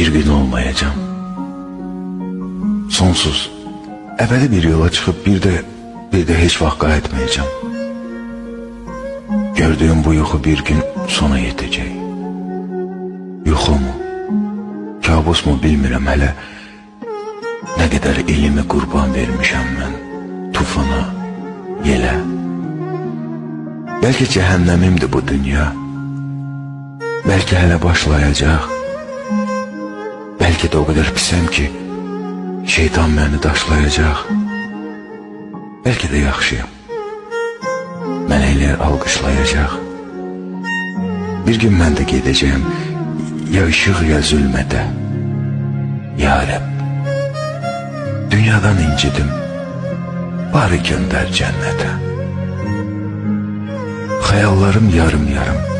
Bir gün olmayacağım. Sonsuz, ebedi bir yola çıkıp bir de bir de hiç vakka etmeyeceğim. Gördüğüm bu yuxu bir gün sona yetecek. Yuxu mu? Kabus mu bilmirəm hələ. Nə qədər ilimi qurban vermişəm mən tufana, yelə. Bəlkə cəhənnəmimdir bu dünya. Bəlkə hələ başlayacaq. Bəlkə də o qədər pisəm ki, şeytan məni daşlayacaq. Bəlkə də yaxşıyam. Mələklər alqışlayacaq. Bir gün mən də gedəcəyəm. Ya ışıq ya zülmətə. Ya Rəbb. Dünyadan incidim. Bari göndər cənnətə. Xəyallarım yarım yarım.